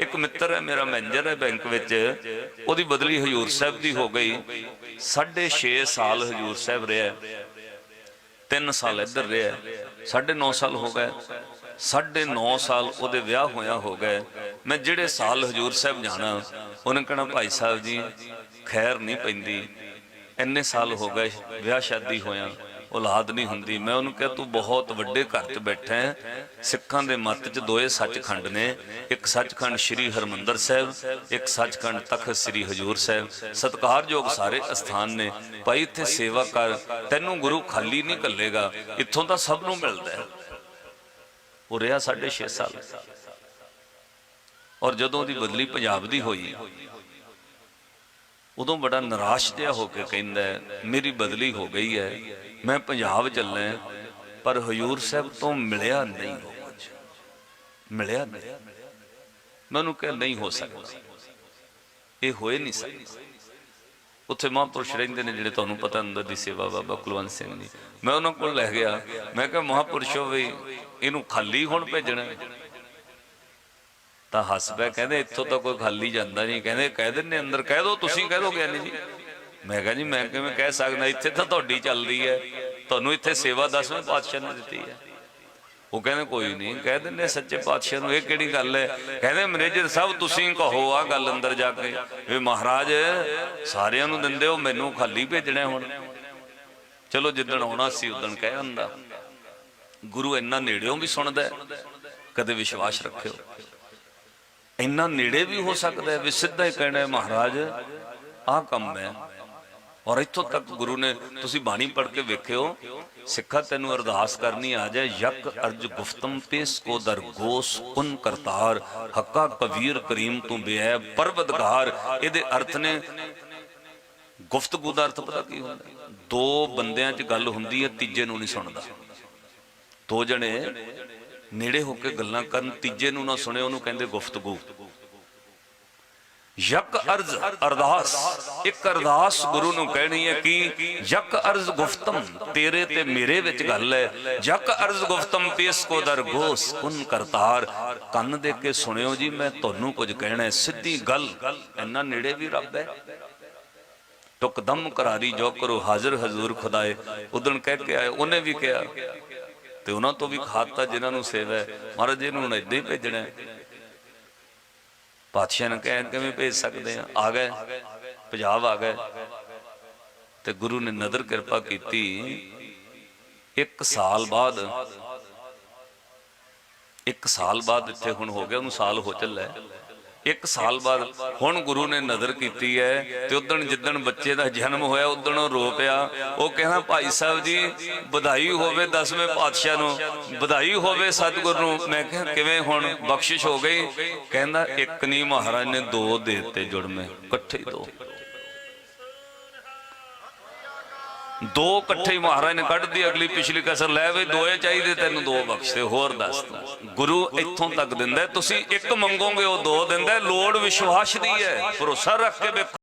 ਇੱਕ ਮਿੱਤਰ ਹੈ, ਮੇਰਾ ਮੈਨੇਜਰ ਹੈ ਬੈਂਕ ਵਿੱਚ। ਉਹਦੀ ਬਦਲੀ ਹਜੂਰ ਸਾਹਿਬ ਦੀ ਹੋ ਗਈ। 6.5 ਸਾਲ ਹਜੂਰ ਸਾਹਿਬ ਰਿਹਾ 3 ਸਾਲ ਇੱਧਰ ਰਿਹਾ 9.5 ਸਾਲ ਹੋ ਗਏ। 9.5 ਸਾਲ ਉਹਦੇ ਵਿਆਹ ਹੋਇਆ ਹੋ ਗਏ ਮੈਂ ਜਿਹੜੇ ਸਾਲ ਹਜੂਰ ਸਾਹਿਬ ਜਾਣਾ, ਉਹਨੇ ਕਹਣਾ, ਭਾਈ ਸਾਹਿਬ ਜੀ, ਖੈਰ ਨਹੀਂ ਪੈਂਦੀ। ਇੰਨੇ ਸਾਲ ਹੋ ਗਏ ਵਿਆਹ ਸ਼ਾਦੀ ਹੋਇਆ। ਔਲਾਦ ਨਹੀਂ ਹੁੰਦੀ। ਮੈਂ ਉਹਨੂੰ ਕਿਹਾ, ਤੂੰ ਬਹੁਤ ਵੱਡੇ ਘਰ 'ਚ ਬੈਠਾ ਹੈ। ਸਿੱਖਾਂ ਦੇ ਮੱਤ 'ਚ ਦੋਏ ਸੱਚਖੰਡ ਨੇ। ਇੱਕ ਸੱਚਖੰਡ ਸ੍ਰੀ ਹਰਮੰਦਰ ਸਾਹਿਬ, ਇੱਕ ਸੱਚਖੰਡ ਤਖਤ ਸ੍ਰੀ ਹਜੂਰ ਸਾਹਿਬ। ਸਤਿਕਾਰਯੋਗ ਸਾਰੇ ਅਸਥਾਨ ਨੇ। ਭਾਈ, ਇੱਥੇ ਸੇਵਾ ਕਰ। ਤੈਨੂੰ ਗੁਰੂ ਖਾਲੀ ਨਹੀਂ ਕੱਲੇਗਾ ਇੱਥੋਂ ਤਾਂ ਸਭ ਨੂੰ ਮਿਲਦਾ ਹੈ। ਉਹ ਰਿਹਾ 6.5 ਸਾਲ। ਔਰ ਜਦੋਂ ਉਹਦੀ ਬਦਲੀ ਪੰਜਾਬ ਦੀ ਹੋਈ ਉਦੋਂ ਬੜਾ ਨਿਰਾਸ਼ ਜਿਹਾ ਹੋ ਕੇ ਕਹਿੰਦਾ ਮੇਰੀ ਬਦਲੀ ਹੋ ਗਈ ਹੈ, ਮੈਂ ਪੰਜਾਬ ਚੱਲਣਾ ਪਰ ਹਜੂਰ ਸਾਹਿਬ ਤੋਂ ਮਿਲਿਆ ਨਹੀਂ ਹੋ ਕੁਝ ਮਿਲਿਆ ਨਹੀਂ। ਮੈਂ ਉਹਨੂੰ ਕਿਹਾ, ਨਹੀਂ ਹੋ ਸਕਦਾ। ਇਹ ਹੋਏ ਨਹੀਂ ਸਕਦਾ। ਉੱਥੇ ਮਹਾਂਪੁਰਸ਼ ਰਹਿੰਦੇ ਨੇ ਜਿਹੜੇ ਤੁਹਾਨੂੰ ਪਤਾ ਅੰਦਰ ਦੀ ਸੇਵਾ ਬਾਬਾ ਕੁਲਵੰਤ ਸਿੰਘ ਜੀ ਮੈਂ ਉਹਨਾਂ ਕੋਲ ਲੈ ਗਿਆ। ਮੈਂ ਕਿਹਾ, ਮਹਾਂਪੁਰਸ਼ੋ ਵੀ ਇਹਨੂੰ ਖਾਲੀ ਹੁਣ ਭੇਜਣਾ ਤਾਂ ਹੱਸ ਪਿਆ ਕਹਿੰਦੇ ਇੱਥੋਂ ਤਾਂ ਕੋਈ ਖਾਲੀ ਜਾਂਦਾ ਨਹੀਂ। ਕਹਿੰਦੇ, ਕਹਿ ਦਿੰਨੇ ਅੰਦਰ, ਕਹਿ ਦੋ, ਤੁਸੀਂ ਕਹਿ ਦੋ ਗਿਆਨੀ ਜੀ। ਮੈਂ ਕਿਹਾ ਜੀ, ਮੈਂ ਕਿਵੇਂ ਕਹਿ ਸਕਦਾ? ਇੱਥੇ ਤਾਂ ਤੁਹਾਡੀ ਚੱਲਦੀ ਹੈ। ਤੁਹਾਨੂੰ ਇੱਥੇ ਸੇਵਾ ਦਸਵੇਂ ਪਾਤਸ਼ਾਹ ਨੇ ਦਿੱਤੀ ਹੈ। ਉਹ ਕਹਿੰਦੇ, ਕੋਈ ਨਹੀਂ। ਕਹਿ ਦਿੰਦੇ ਸੱਚੇ ਪਾਤਸ਼ਾਹ ਨੂੰ, ਇਹ ਕਿਹੜੀ ਗੱਲ ਹੈ? ਕਹਿੰਦੇ, ਮੈਨੇਜਰ ਸਾਹਿਬ, ਤੁਸੀਂ ਕਹੋ ਆ ਗੱਲ ਅੰਦਰ ਜਾ ਕੇ। ਵੀ ਮਹਾਰਾਜ, ਸਾਰਿਆਂ ਨੂੰ ਦਿੰਦੇ ਹੋ, ਮੈਨੂੰ ਖਾਲੀ ਭੇਜਣਾ ਹੁਣ। ਚਲੋ, ਜਿੱਦਣ ਆਉਣਾ ਸੀ, ਉਦਣ ਕਹਿ ਹੁੰਦਾ ਗੁਰੂ ਇੰਨਾ ਨੇੜਿਓਂ ਵੀ ਸੁਣਦਾ ਕਦੇ ਵਿਸ਼ਵਾਸ ਰੱਖਿਓ। ਇੰਨਾ ਨੇੜੇ ਵੀ ਹੋ ਸਕਦਾ ਹੈ ਵੀ ਸਿੱਧਾ ਹੀ ਕਹਿਣਾ ਹੈ, ਮਹਾਰਾਜ, ਆਹ ਕੰਮ ਹੈ। ਔਰ ਇੱਥੋਂ ਤੱਕ ਗੁਰੂ ਨੇ, ਤੁਸੀਂ ਬਾਣੀ ਪੜ੍ਹ ਕੇ ਵੇਖਿਓ, ਸਿੱਖਾ ਤੈਨੂੰ ਅਰਦਾਸ ਕਰਨੀ ਆ ਜਾਏ, ਯਕ ਅਰਜ ਗੁਫਤਮ ਪੇਸ ਕੋ ਦਰ ਪੁਨ ਕਰਤਾਰ, ਹੱਕਾ ਕਬੀਰ ਕਰੀਮ ਤੂੰ ਬੇਅਬ ਪਰਵਦਗਾਰ। ਇਹਦੇ ਅਰਥ ਨੇ ਗੁਫ਼ਤਗੂ ਦਾ ਅਰਥ ਪਤਾ ਕੀ ਹੁੰਦਾ? ਦੋ ਬੰਦਿਆਂ 'ਚ ਗੱਲ ਹੁੰਦੀ ਹੈ, ਤੀਜੇ ਨੂੰ ਨਹੀਂ ਸੁਣਦਾ। ਦੋ ਜਣੇ ਨੇੜੇ ਹੋ ਕੇ ਗੱਲਾਂ ਕਰਨ, ਤੀਜੇ ਨੂੰ ਨਾ ਸੁਣੇ, ਉਹਨੂੰ ਕਹਿੰਦੇ ਗੁਫ਼ਤਗੂ। ਯਕ ਅਰਜ਼ ਅਰਦਾਸ, ਇੱਕ ਅਰਦਾਸ ਗੁਰੂ ਨੂੰ ਕਹਿਣੀ ਹੈ ਕਿ ਯਕ ਅਰਜ਼ ਗੁਫਤਮ ਤੇਰੇ ਤੇ ਮੇਰੇ ਵਿੱਚ ਗੱਲ ਹੈ। ਯਕ ਅਰਜ਼ ਗੁਫਤਮ ਪੇਸ ਕੋ ਦਰਗੋਸ ਕੁਨ ਕਰਤਾਰ। ਕੰਨ ਦੇ ਕੇ ਸੁਣਿਓ ਜੀ, ਮੈਂ ਤੁਹਾਨੂੰ ਕੁਝ ਕਹਿਣਾ ਹੈ। ਸਿੱਧੀ ਗੱਲ, ਇੰਨਾ ਨੇੜੇ ਵੀ ਰੱਬ ਹੈ। ਟੁਕਦਮ ਕਰਾਰੀ ਜੋ ਕਰੋ, ਹਾਜ਼ਰ ਹਜ਼ੂਰ ਖੁਦਾਏ। ਉਦਣ ਕਹਿ ਕੇ ਆਏ, ਉਹਨੇ ਵੀ ਕਿਹਾ ਤੇ ਉਹਨਾਂ ਤੋਂ ਵੀ ਖਾਤਾ ਜਿਨ੍ਹਾਂ ਨੂੰ ਸੇਵਾ ਹੈ, ਮਹਾਰਾਜ ਇਹਨੂੰ ਹੁਣ ਏਦਾਂ ਹੀ ਭੇਜਣਾ ਪਾਤਸ਼ਾਹ ਨੇ ਕਹਿ, ਕਿਵੇਂ ਭੇਜ ਸਕਦੇ ਆ? ਆ ਗਏ, ਪੰਜਾਬ ਆ ਗਏ। ਤੇ ਗੁਰੂ ਨੇ ਨਦਰ ਕਿਰਪਾ ਕੀਤੀ। ਇੱਕ ਸਾਲ ਬਾਅਦ, ਇੱਕ ਸਾਲ ਬਾਅਦ ਇੱਥੇ ਹੁਣ ਹੋ ਗਿਆ, ਉਹਨੂੰ ਸਾਲ ਹੋ ਚੱਲਾ ਹੈ। ਇੱਕ ਸਾਲ ਬਾਅਦ ਹੁਣ ਗੁਰੂ ਨੇ ਨਜ਼ਰ ਕੀਤੀ ਹੈ ਤੇ ਉਦਣ ਜਿੱਦਣ ਬੱਚੇ ਦਾ ਜਨਮ ਹੋਇਆ, ਉਦਣ ਉਹ ਰੋ ਪਿਆ। ਉਹ ਕਹਿੰਦਾ, ਭਾਈ ਸਾਹਿਬ ਜੀ, ਵਧਾਈ ਹੋਵੇ ਦਸਵੇਂ ਪਾਤਸ਼ਾਹ ਨੂੰ, ਵਧਾਈ ਹੋਵੇ ਸਤਿਗੁਰ ਨੂੰ। ਮੈਂ ਕਿਹਾ, ਕਿਵੇਂ ਹੁਣ ਬਖਸ਼ਿਸ਼ ਹੋ ਗਈ? ਕਹਿੰਦਾ, ਇੱਕ ਨਹੀਂ ਮਹਾਰਾਜ ਨੇ ਦੋ ਦੇ ਦਿੱਤੇ ਜੁੜਵੇਂ, ਇਕੱਠੇ ਦੋ। ਦੋ ਇਕੱਠੇ ਹੀ ਮਹਾਰਾਜ ਨੇ ਕੱਢਦੀ ਅਗਲੀ ਪਿਛਲੀ ਕਸਰ ਲੈ ਵੇ ਦੋਏ ਚਾਹੀਦੇ, ਤੈਨੂੰ ਦੋ ਬਖਸ਼ਦੇ ਹੋਰ ਦੱਸ ਗੁਰੂ ਇੱਥੋਂ ਤੱਕ ਦਿੰਦਾ ਤੁਸੀਂ ਇੱਕ ਮੰਗੋਗੇ, ਉਹ ਦੋ ਦਿੰਦਾ ਲੋੜ ਵਿਸ਼ਵਾਸ ਦੀ ਹੈ, ਭਰੋਸਾ ਰੱਖ ਕੇ ਵੇਖੋ।